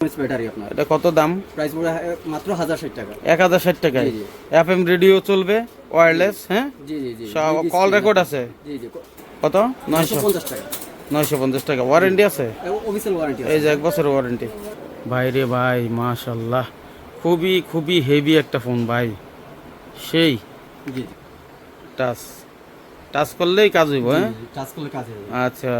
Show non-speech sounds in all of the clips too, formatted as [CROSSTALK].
Battery আপনার। এটা কত দাম? প্রাইস মাত্র হাজার ষাট টাকা। এক হাজার ষাট জি। এফ এম রেডিও চলবে ওয়্যারলেস হ্যাঁ? জি জি জি। সব কল রেকর্ড আছে। জি জি কত? নয়শো। নয়শো পঞ্চাশ টাকা। নয়শো পঞ্চাশ টাকা। ওয়ারেন্টি আছে? অফিসিয়াল ওয়ারেন্টি এই যে এক বছর ওয়ারেন্টি ভাই রে ভাই মাশাল্লাহ। খুবই খুবই হেভি একটা ফোন ভাই। সেই। জি টাচ টাচ করলেই কাজ হইব হ্যাঁ? টাচ করলে কাজ হবে আচ্ছা।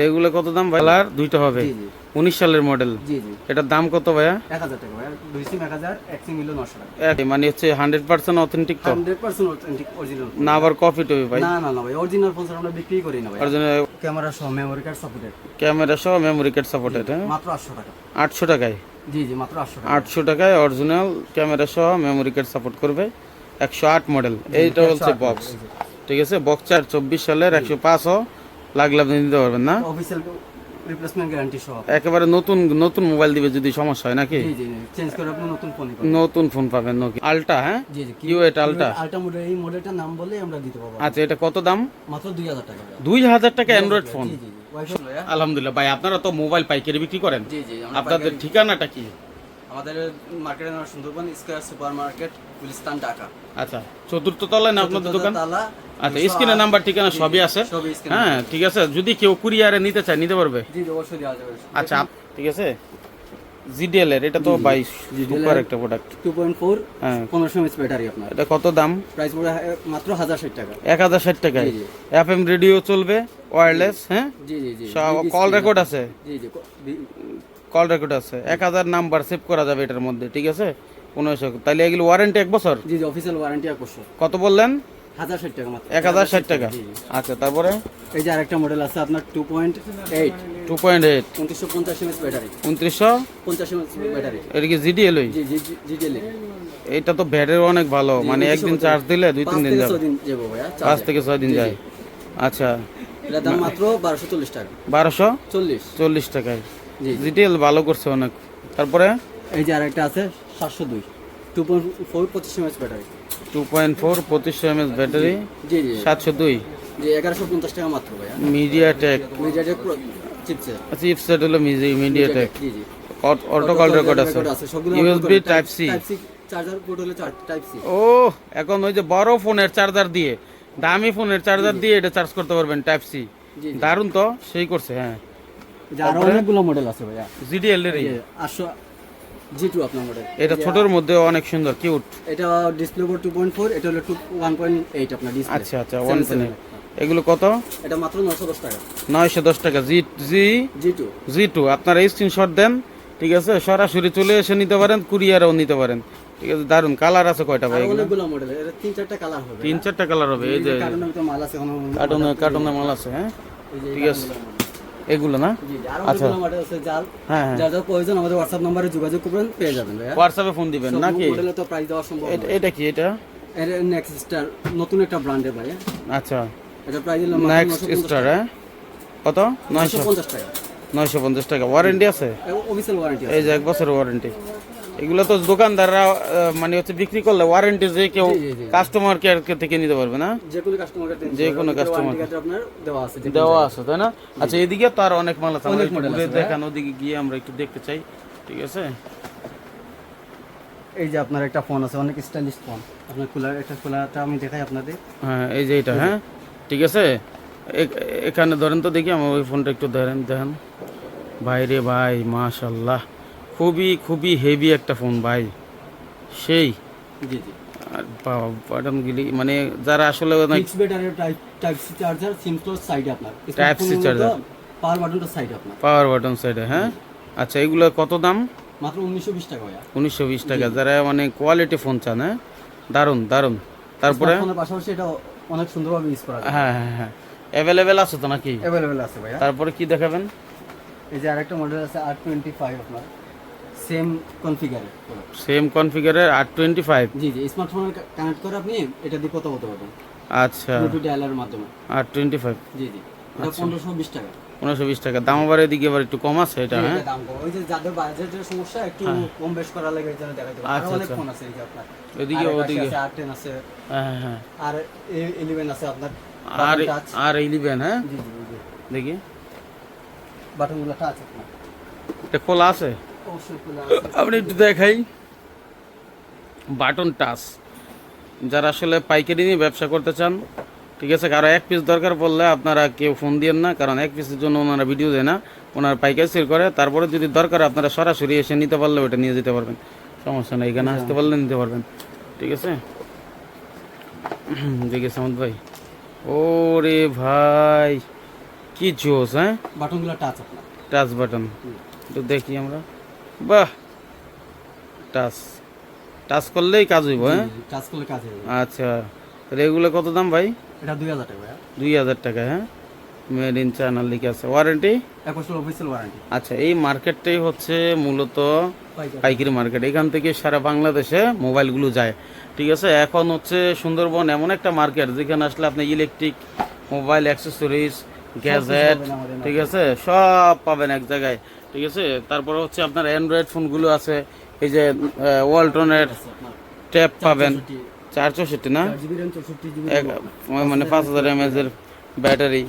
রেগুলার কত দাম ভাই? আর দুইটা হবে। জি জি। উনিশ সালের মডেল জি জি। এটার দাম কত ভাইয়া? এক হাজার টাকা ভাই দুই সিম এক হাজার এক সিম মিলো নশো টাকা। মানে হচ্ছে হান্ড্রেড পার্সেন্ট অথেন্টিক তো? হান্ড্রেড পার্সেন্ট অথেন্টিক অরিজিনাল না আবার কপি টপি ভাই? না না না ভাই অরিজিনাল ফোন আমরা বিক্রি করি না ভাই। অরিজিনাল ক্যামেরা সহ মেমোরি কার্ড সাপোর্টেড ক্যামেরা সহ মেমোরি কার্ড সাপোর্টেড হ্যাঁ? মাত্র আটশো টাকা। আটশো টাকায়? জি জি মাত্র আটশো টাকা। আটশো টাকায় অরিজিনাল ক্যামেরা সহ মেমোরি কার্ড সাপোর্ট করবে একশো আট মডেল এইটা হচ্ছে বক্স ঠিক আছে? বক্স চার চব্বিশ সালের একশো পাঁচও লাগলে আপনি নিতে পারবেন না? অফিসিয়াল রিপ্লেসমেন্ট গ্যারান্টি সহ। একেবারে নতুন নতুন মোবাইল দিবে যদি সমস্যা হয় নাকি? জি জি চেঞ্জ করে আপনি নতুন ফোন নতুন ফোন পাবেন নাকি আলটা হ্যাঁ? জি জি। কিউ এটা আলটা আলটা মডেল এই মডেলটার নাম বলে আমরা দিতে পারব। আচ্ছা এটা কত দাম? মাত্র দুই হাজার টাকা। ভাই। দুই হাজার টাকা। অ্যান্ড্রয়েড ফোন জি জি? আলহামদুলিল্লাহ। ভাই আপনারা তো মোবাইল পাইকারি বিক্রি করেন? জি জি আপনাদের ঠিকানাটা কি? আমাদের মার্কেটের নাম Sundarban square super market Gulistan Dhaka. আচ্ছা চতুর্থ তলায় না আপনাদের দোকান? আচ্ছা স্ক্রিনের নাম্বার ঠিকানা সবই আছে? হ্যাঁ ঠিক আছে যদি কেউ কুরিয়ারে নিতে চায় নিতে পারবে? আচ্ছা ঠিক আছে? জিডিএল এর এটা তো ভাই সুপার একটা প্রোডাক্ট টু পয়েন্ট ফোর হ্যাঁ। পনেরোশো এমএচ ব্যাটারি আপনার। এটা কত দাম? প্রাইস পড়বে হা- মাত্র হাজার ষাট টাকা। এক হাজার ষাট টাকায়। জি, জি। এফ এম রেডিও চলবে ওয়্যারলেস হ্যাঁ? জি জি জি। সব কল রেকর্ড আছে। জি জি কল রেকর্ড আছে। এক হাজার নাম্বার সেভ করা যাবে এটার মধ্যে ঠিক আছে? পনেরোশো। তাহলে এগুলো ওয়ারেন্টি এক বছর? জি জি অফিসিয়াল ওয়ারেন্টি এক বছর। কত বললেন? হাজার ষাট টাকা মাত্র। এক হাজার ষাট টাকা। আচ্ছা তারপরে? এই যে আরেকটা মডেল আছে আপনার two point eight two point eight উনত্রিশশো পঞ্চাশ এমএচ ব্যাটারি উনত্রিশশো? পঞ্চাশ এমএচ ব্যাটারি এটা কি জিডিএল ওই জি জি জি জি জি এটা তো ব্যাটারি অনেক ভালো। মানে একদিন চার্জ দিলে দুই তিন দিন যাবে। পাঁচ থেকে ছয় দিন। যায়। আচ্ছা। এটার দাম মাত্র বারোশো চল্লিশ টাকা। বারোশো? চল্লিশ। চল্লিশ টাকায়। জি জিটিএল ভালো করছে অনেক। তারপরে? এই যে আরেকটা আছে সাতশো দুই। টু পয়েন্ট ফোর পঁচিশ mAh battery two point four পঁচিশশো এমএস ব্যাটারি জি জি সাতশো দুই। জি এগারোশো পঞ্চাশ টাকা মাত্র ভাইয়া। মিডিয়া টেক মিডিয়াটেক চিপসে চিপসেট হলো মিডিয়া টেক জি জি। অটো কল রেকর্ড আছে। USB type C charger port হলে টাইপ সি ও এখন ওই যে বড় ফোনের চার্জার দিয়ে দামি ফোনের চার্জার দিয়ে এটা চার্জ করতে পারবেন টাইপ সি দারুণ তো সেই করছে হ্যাঁ। অনেকগুলো মডেল আছে ভাইয়া। জিডিএল এর আটশো জি টু আপনার মডেল এটা ছোটর মধ্যে অনেক সুন্দর কিউট। এটা display board two point four এটা হলো টু ওয়ান পয়েন্ট এইট আপনার ডিসপ্লে আচ্ছা আচ্ছা ওয়ান এগুলো কত? এটা মাত্র নশো দশ টাকা। নয়শো দশ টাকা। জি জি জি টু জি টু আপনারা স্ক্রিনশট দেন ঠিক আছে? সরাসরি চলে এসে নিতে পারেন কুরিয়ারও নিতে পারেন। ঠিক আছে দারুণ কালার আছে কয়টা ভাই অনেকগুলো মডেল এটা তিন চারটা কালার হবে। তিন চারটা কালার হবে এই যে কার্টুনের ভিতরে মাল আছে কার্টুনে কার্টুনে মাল আছে হ্যাঁ? ঠিক আছে। এগুলো না? যার হ্যাঁ হ্যাঁ। যার যার প্রয়োজন আমাদের হোয়াটসঅ্যাপ নম্বরে যোগাযোগ করবেন পেয়ে যাবেন হোয়াটসঅ্যাপে ফোন দিবেন নাকি? তো প্রাইস দেওয়া সম্ভব এটা- এটা কি এটা? এর নেক্সট স্টার নতুন একটা ব্র্যান্ডের ভাই আচ্ছা। এটা প্রাইস হলো নেক্সট স্টার হ্যাঁ? কত? নয়শো পঞ্চাশ টাকা। নয়শো পঞ্চাশ টাকা। ওয়ারেন্টি আছে? অফিসিয়াল ওয়ারেন্টি এই যে এক বছরের ওয়ারেন্টি এগুলো তো দোকানদাররা মানে হচ্ছে বিক্রি করলে ওয়ারেন্টি যে কেউ। কাস্টমার কেয়ার থেকে নিতে পারবে না? যে কোনো আপনার দেওয়া আছে তাই না? আচ্ছা এদিকে তো আর অনেক মাল আছে। দেখান ওদিকে গিয়ে আমরা একটু দেখতে চাই ঠিক আছে? এই যে আপনার একটা ফোন আছে অনেক স্টাইলিশ ফোন আপনার কুলার একটা কুলারটা আমি দেখাই আপনাদের। হ্যাঁ এই যে এটা হ্যাঁ? ঠিক আছে? এখানে ধরেন তো দেখি আমার ওই ফোনটা একটু ধরেন দেখেন। ভাই রে ভাই মাশাল্লাহ খুবই খুবই হেভি একটা ফোন ভাই। সেই। জি জি। আর বাটনগুলি মানে যারা আসলে fix battery type type C charger SIM close সাইডে আপনার। Type C charger। পাওয়ার বাটনটা সাইডে আপনার। পাওয়ার বাটন সাইডে হ্যাঁ? আচ্ছা এগুলো কত দাম? মাত্র উনিশশো বিশ টাকা ভাইয়া। উনিশশো বিশ টাকা। যারা মানে কোয়ালিটি ফোন চান হ্যাঁ? দারুণ দারুণ। তারপরে? ফোনের পাশাপাশি এটা অনেক সুন্দরভাবে ইউজ করা যায়। হ্যাঁ হ্যাঁ হ্যাঁ। অ্যাভেলেবেল আছে তো নাকি? অ্যাভেলেবেল আছে ভাইয়া। তারপরে কি দেখাবেন? এই যে আরেকটা মডেল আছে আর টোয়েন্টি ফাইভ আপনার। সেম কনফিগারে সেম কনফিগারের আর টোয়েন্টি ফাইভ জি জি স্মার্টফোনে কানেক্ট করে আপনি এটা দিয়ে কথা বলতে পারবেন। আচ্ছা। ব্লুটুথ ডায়ালের মাধ্যমে। আর টোয়েন্টি ফাইভ জি জি। এটা পনেরোশো বিশ টাকা। পনেরোশো বিশ টাকা। দাম আবার এদিকে আবার একটু কম আছে এটা হ্যাঁ? দাম কম। ওই যে যাদের বাজেটের সমস্যা একটু কম বেশ করা লাগে এই জন্য পারি। আচ্ছা, অনেক আচ্ছা। ফোন আছে এই যে আপনার। ওদিকে আর ওদিকে আছে আর টেন আছে। হ্যাঁ হ্যাঁ হ্যাঁ। আর ইলেভেন আছে আপনার আর আর ইলেভেন হ্যাঁ? জি জি দেখি। বাটনগুলো টাচ আপনার। এটা খোলা আছে? আপনি একটু দেখাই। Button touch. যারা আসলে পাইকারি নিয়ে ব্যবসা করতে চান ঠিক আছে কারও এক পিস দরকার পড়লে আপনারা কেউ ফোন দিয়েন না কারণ এক পিসের জন্য ওনারা ভিডিও দেয় না ওনারা পাইকারি সেল করে তারপরে যদি দরকার আপনারা সরাসরি এসে নিতে পারলে ওটা নিয়ে যেতে পারবেন। সমস্যা নেই এখানে আসতে পারলে নিতে পারবেন ঠিক আছে? দেখে সামন্ত ভাই। ওরে ভাই কি জোস হ্যাঁ? বাটনগুলো টাচ টাচ বাটন একটু দেখি আমরা। বাহ। টাচ। টাচ করলেই কাজ হইব হ্যাঁ? টাচ করলে কাজ যাবে আচ্ছা তাহলে এগুলো কত দাম ভাই? এটা দুই হাজার টাকা দুই হাজার টাকা হ্যাঁ? মেড ইন চায়না লিখে আছে। ওয়ারেন্টি এক বছর অফিসিয়াল ওয়ারেন্টি আচ্ছা এই মার্কেটটাই হচ্ছে মূলত পাইকারি। মার্কেট। এখান থেকে সারা বাংলাদেশে মোবাইলগুলো যায়। ঠিক আছে? এখন হচ্ছে সুন্দরবন এমন একটা মার্কেট যেখানে আসলে আপনি ইলেকট্রিক মোবাইল অ্যাক্সেসরিজ গ্যাজেট ঠিক আছে? সব পাবেন এক জায়গায়। ঠিক আছে? তারপরে হচ্ছে আপনার অ্যান্ড্রয়েড ফোনগুলো আছে। এই যে ওয়ালটনের ট্যাপ পাবেন। চার চৌষট্টি না? মানে পাঁচ হাজার এমএজের ব্যাটারি।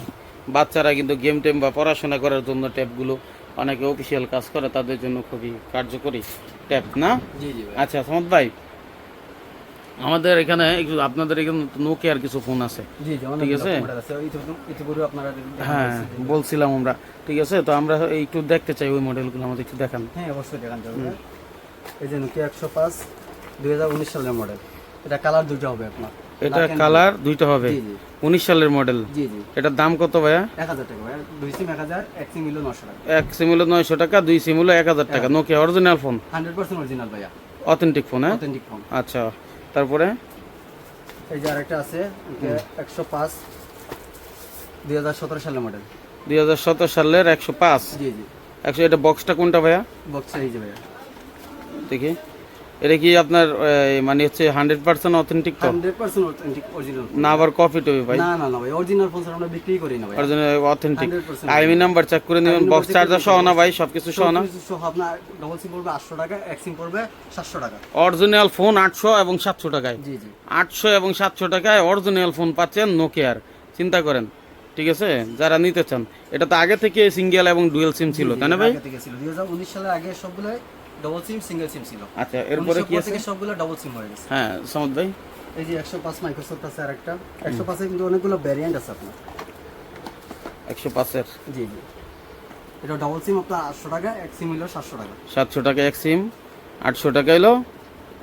বাচ্চারা কিন্তু গেম টেম বা পড়াশোনা করার জন্য ট্যাপগুলো অনেকে অফিসিয়াল কাজ করে তাদের জন্য খুবই কার্যকরী ট্যাপ না? আচ্ছা সমত ভাই আমাদের এখানে আপনাদের এখানে নোকিয়ার কিছু ফোন আছে। ঠিক আছে? হ্যাঁ বলছিলাম আমরা। ঠিক আছে? তো আমরা একটু দেখতে চাই ওই মডেলগুলো আমাদের একটু দেখান। হ্যাঁ অবশ্যই দেখান এই যে নোকিয়া একশো পাঁচ দুই হাজার উনিশ সালের মডেল এটা কালার দুটো হবে আপনার। এটা কালার দুইটা হবে। উনিশ সালের মডেল জি জি। এটার দাম কত ভাইয়া? এক হাজার টাকা ভাই দুই সিম এক হাজার এক সিম মিলো নশো টাকা। এক সিম হলো নয়শো টাকা দুই সিম হলো এক হাজার টাকা। Nokia original phone hundred percent original ভাইয়া। অথেন্টিক ফোন হ্যাঁ? অথেন্টিক ফোন আচ্ছা। তারপরে? এই যে আরেকটা আছে একশো পাঁচ দুই হাজার সতেরো সালের মডেল দুই হাজার সতেরো সালের একশো পাঁচ? জি জি। একশো এটা বক্সটা কোনটা ভাইয়া? বক্সটা এই যে ভাইয়া। দেখি। এটা কি আপনার মানে হচ্ছে হান্ড্রেড পার্সেন্ট অথেন্টিক তো? হান্ড্রেড পার্সেন্ট অথেন্টিক অরিজিনাল না আবার কপি টপি ভাই? না না না ভাই অরিজিনাল ফোন আমরা বিক্রি করি না ভাই। Original authentic 100% IMEI number check করে নেবেন বক্স চার্জার সহ না ভাই সবকিছু সহ না? সহ আপনার ডবল সিম পড়বে আটশো টাকা এক সিম পড়বে সাতশো টাকা। অরিজিনাল ফোন আটশো এবং সাতশো টাকায়। জি জি। আটশো এবং সাতশো টাকায় অরিজিনাল ফোন পাচ্ছেন নোকিয়ার চিন্তা করেন ঠিক আছে? যারা নিতে চান। এটা তো আগে থেকে সিঙ্গেল এবং ডুয়েল সিম ছিল তাই না ভাই? আগে থেকে ছিল। দুই হাজার উনিশ সালের আগে সবগুলো ডবল সিম সিঙ্গেল সিম ছিল। আচ্ছা এরপরে কি আছে? সবগুলো ডবল সিম হয়ে গেছে। হ্যাঁ সমদ ভাই। এই যে একশো পাঁচ মাইক্রোসফট আছে আর একটা একশো পাঁচে কিন্তু অনেকগুলো ভ্যারিয়েন্ট আছে আপনার। একশো এর জি জি। এটা ডবল সিম আপনার আটশো টাকা এক সিম হলো সাতশো টাকা। সাতশো টাকা এক সিম আটশো টাকা এলো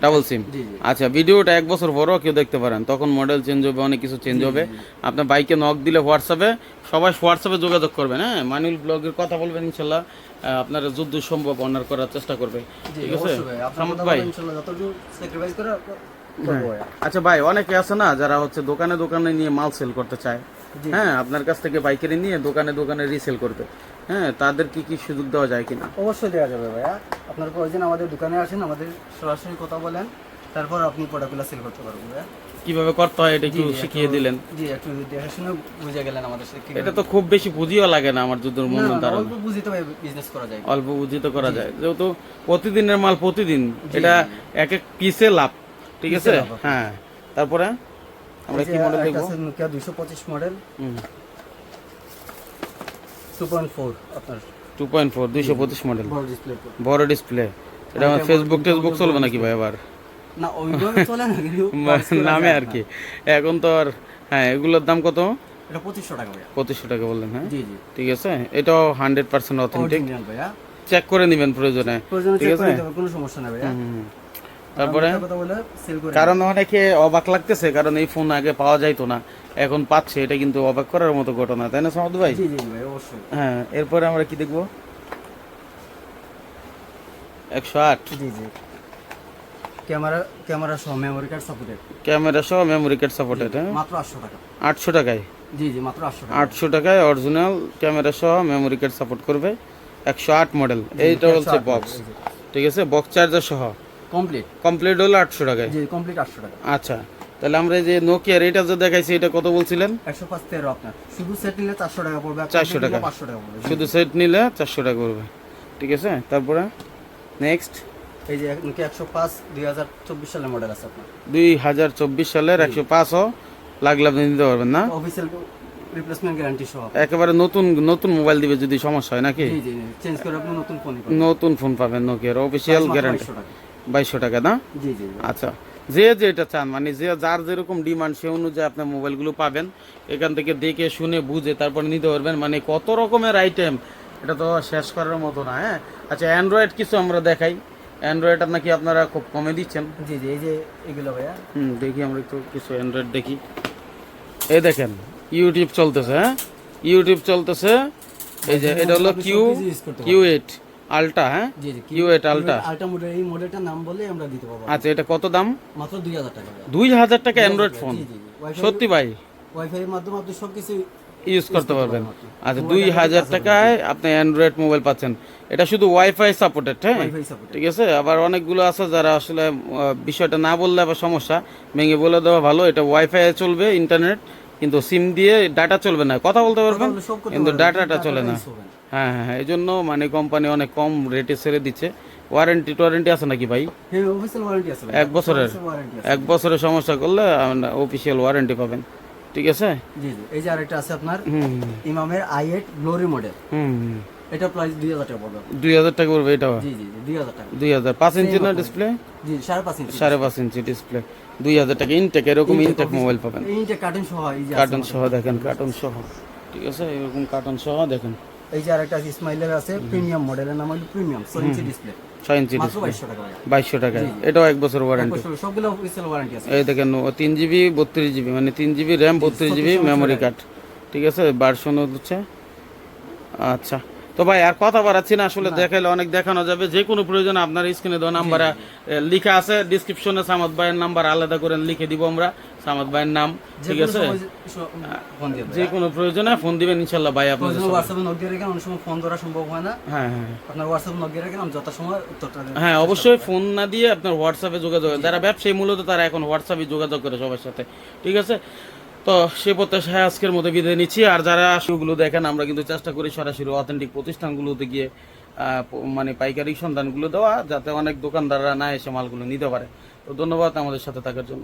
ডাবল সিম আচ্ছা ভিডিওটা এক বছর পরও কেউ দেখতে পারেন। তখন মডেল চেঞ্জ হবে অনেক কিছু চেঞ্জ হবে। আপনার বাইকে নক দিলে হোয়াটসঅ্যাপে সবাই হোয়াটসঅ্যাপে যোগাযোগ করবেন হ্যাঁ? মানুল ব্লগের কথা বলবেন ইনশাল্লাহ। আপনার যদ্দূর সম্ভব অনার করার চেষ্টা করবে। ঠিক আছে? করব ভাই। আচ্ছা ভাই অনেকে আছে না যারা হচ্ছে দোকানে দোকানে নিয়ে মাল সেল করতে চায়। হ্যাঁ আপনার কাছ থেকে বাইকের নিয়ে দোকানে দোকানে রিসেল করবে। হ্যাঁ তাদের কি কি সুযোগ দেওয়া যায় কিনা? অবশ্যই দেওয়া যাবে ভাইয়া। আপনার প্রয়োজন আমাদের দোকানে আসেন আমাদের সরাসরি কথা বলেন তারপর আপনি প্রোডাক্টগুলো সেল করতে পারবেন ভাইয়া। কীভাবে করতে হয় এটা একটু শিখিয়ে দিলেন। জি একটু দেখে শুনে বুঝে গেলেন আমাদের সাথে এটা তো খুব বেশি পুঁজিও লাগে না আমার যুদ্ধের না, মূল্য না, না, ধারণা অল্প বুঝিতে বিজনেস করা যায়। অল্প বুঝিত করা যায়। যেহেতু প্রতিদিনের মাল প্রতিদিন এটা এক এক পিসে লাভ ঠিক আছে? হ্যাঁ তারপরে আমরা কি মডেল দেখব? নোকিয়া দুইশো পঁচিশ মডেল টু পয়েন্ট ফোর আপনার। টু পয়েন্ট ফোর দুইশো পঁচিশ মডেল বড় ডিসপ্লে এটা আমার ফেসবুক টেসবুক চলবে নাকি ভাই আবার? না ওইভাবে চলে না কিন্তু [LAUGHS] নামে আর কি। এখন তো আর হ্যাঁ এগুলোর দাম কত? এটা পঁচিশশো টাকা ভাইয়া। পঁচিশশো টাকা বললেন হ্যাঁ? জি জি। ঠিক আছে এটাও হান্ড্রেড পার্সেন্ট অথেন্টিক ভাইয়া। চেক করে নেবেন প্রয়োজনে। ঠিক আছে? কোনো সমস্যা নেই ভাইয়া। তারপরে? কারণ অনেকে অবাক লাগতেছে কারণ এই ফোন আগে পাওয়া যাইতো না। এখন পাচ্ছে এটা কিন্তু অবাক করার মতো ঘটনা তাই না সমদ ভাই? হ্যাঁ এরপরে আমরা কি দেখব? একশো আট। জি জি। ক্যামেরা ক্যামেরা সহ মেমোরি কার্ড সাপোর্টেড ক্যামেরা সহ মেমোরি কার্ড সাপোর্টেড হ্যাঁ? মাত্র আটশো টাকা। আটশো টাকায়? জি জি মাত্র আটশো টাকা। আটশো টাকায় অরিজিনাল ক্যামেরা সহ মেমোরি কার্ড সাপোর্ট করবে। একশো আট মডেল এইটা হচ্ছে বক্স ঠিক আছে? বক্স চার্জার সহ। কমপ্লিট কমপ্লিট হলো আটশো টাকায়। জি কমপ্লিট আটশো টাকা। আচ্ছা তাহলে আমরা এই যে নোকিয়ার এটা যে দেখাইছি এটা কত বলছিলেন? একশো পাঁচ তেরো আপনার। শুধু সেট নিলে চারশো টাকা পড়বে 400 টাকা। পাঁচশো টাকা পড়বে। শুধু সেট নিলে চারশো টাকা করবে ঠিক আছে? তারপরে নেক্সট এই যে নাকি একশো পাঁচ দুই হাজার চব্বিশ সালের মডেল আছে আপনার। দুই হাজার চব্বিশ সালের একশো পাঁচও লাগলে আপনি নিতে পারবেন না? অফিসিয়াল রিপ্লেসমেন্ট গ্যারান্টি সহ একেবারে নতুন নতুন মোবাইল দিবে যদি সমস্যা হয় নাকি? জি জি চেঞ্জ করে আপনি নতুন ফোন নতুন ফোন পাবেন নোকিয়ার অফিসিয়াল গ্যারান্টি বাইশশো টাকা না? জি জি। আচ্ছা যে যেটা চান মানে যে যার যেরকম ডিমান্ড সে অনুযায়ী আপনার মোবাইলগুলো পাবেন। এখান থেকে দেখে শুনে বুঝে তারপর নিতে পারবেন। মানে কত রকমের আইটেম এটা তো শেষ করার মতো না হ্যাঁ? আচ্ছা অ্যান্ড্রয়েড কিছু আমরা দেখাই। অ্যান্ড্রয়েড নাকি আপনারা খুব কমে দিচ্ছেন। জি জি এই যে এগুলো ভাইয়া। হুম দেখি আমরা একটু কিছু অ্যান্ড্রয়েড দেখি। এই দেখেন ইউটিউব চলতেছে হ্যাঁ? ইউটিউব চলতেছে। এই যে এটা হলো কিউ কিউ এইট আলটা হ্যাঁ? জি জি কিউ এইট আলটা। আলটা মডেল এই মডেলটার নাম বলে আমরা দিতে পারব। আচ্ছা এটা কত দাম? মাত্র দুই হাজার টাকা ভাইয়া। দুই হাজার টাকা অ্যান্ড্রয়েড ফোন সত্যি ভাই? ওয়াইফাই এর মাধ্যমে আপনি সবকিছু ইউজ করতে পারবেন আচ্ছা দুই হাজার টাকায় আপনি অ্যান্ড্রয়েড মোবাইল পাচ্ছেন। এটা শুধু ওয়াইফাই সাপোর্টেড হ্যাঁ? ঠিক আছে? আবার অনেকগুলো আছে যারা আসলে বিষয়টা না বললে আবার সমস্যা। ভেঙে বলে দেওয়া ভালো। এটা ওয়াইফাই চলবে ইন্টারনেট কিন্তু সিম দিয়ে ডাটা চলবে না। কথা বলতে পারবেন? কিন্তু ডাটাটা চলে না। হ্যাঁ হ্যাঁ হ্যাঁ এই জন্য মানে কোম্পানি অনেক কম রেটে ছেড়ে দিচ্ছে। ওয়ারেন্টি টোয়ারেন্টি আছে নাকি ভাই? হ্যাঁ এক বছরের এক বছরের সমস্যা করলে অফিসিয়াল ওয়ারেন্টি পাবেন। ঠিক আছে? জি জি। এই যে আরেকটা আছে আপনার ইমামের আই এইট গ্লোরি মডেল হুম। এটা প্রাইস দুই হাজার টাকা পড়বে। দুই হাজার টাকা পড়বে এটা জি জি দুই হাজার টাকা। দুই হাজার। পাঁচ ইঞ্চি না ডিসপ্লে জি সাড়ে পাঁচ ইঞ্চি। সাড়ে পাঁচ ইঞ্চি ডিসপ্লে দুই হাজার টাকা ইনটেক এরকম ইনটেক মোবাইল পাবেন। এইটা কার্টুন সহ কার্টুন সহ দেখেন কার্টুন সহ। ঠিক আছে? এরকম কার্টুন সহ দেখেন। এই যে আরেকটা আছে স্মাইলের আছে প্রিমিয়াম মডেলের নাম হলো প্রিমিয়াম ইঞ্চি ডিসপ্লে বাইশশো টাকা এটাও এক বছর ওয়ারেন্টি বছর সবগুলো অফিসিয়াল ওয়ারেন্টি আছে। এই দেখেন তিন জিবি বত্রিশ জিবি মানে তিন জিবি র্যাম বত্রিশ জিবি মেমোরি কার্ড ঠিক আছে? ভার্সন হচ্ছে আচ্ছা। তো ভাই আর কথা বাড়াচ্ছি না। আসলে দেখাইলে অনেক দেখানো যাবে। যে কোনো প্রয়োজনে আপনার স্ক্রিনে দেওয়া নাম্বারে লিখা আছে। ডিসক্রিপশনে সামাদ ভাইয়ের নাম্বার আলাদা করে লিখে দিব আমরা। সামাদ ভাইয়ের নাম ঠিক আছে? যে কোনো প্রয়োজনে ফোন দিবেন ইনশাল্লাহ ভাই প্রয়োজন হোয়াটসঅ্যাপে নক দিয়ে রেখে অনেক সময় ফোন ধরা সম্ভব হয় না। হ্যাঁ হ্যাঁ। আপনার হোয়াটসঅ্যাপে নক দিয়ে রাখেন আমি যথাসময় উত্তরটা দেব। হ্যাঁ অবশ্যই ফোন না দিয়ে আপনার হোয়াটসঅ্যাপে যোগাযোগ যারা ব্যবসায়ী মূলত তারা এখন হোয়াটসঅ্যাপে যোগাযোগ করে সবার সাথে। ঠিক আছে? তো সে প্রত্যাশায় আজকের মতো বিদায় নিচ্ছি। আর যারা সেগুলো দেখেন, আমরা কিন্তু চেষ্টা করি সরাসরি অথেন্টিক প্রতিষ্ঠানগুলোতে গিয়ে মানে পাইকারি সন্ধানগুলো দেওয়া, যাতে অনেক দোকানদাররা না এসে মালগুলো নিতে পারে। তো ধন্যবাদ আমাদের সাথে থাকার জন্য।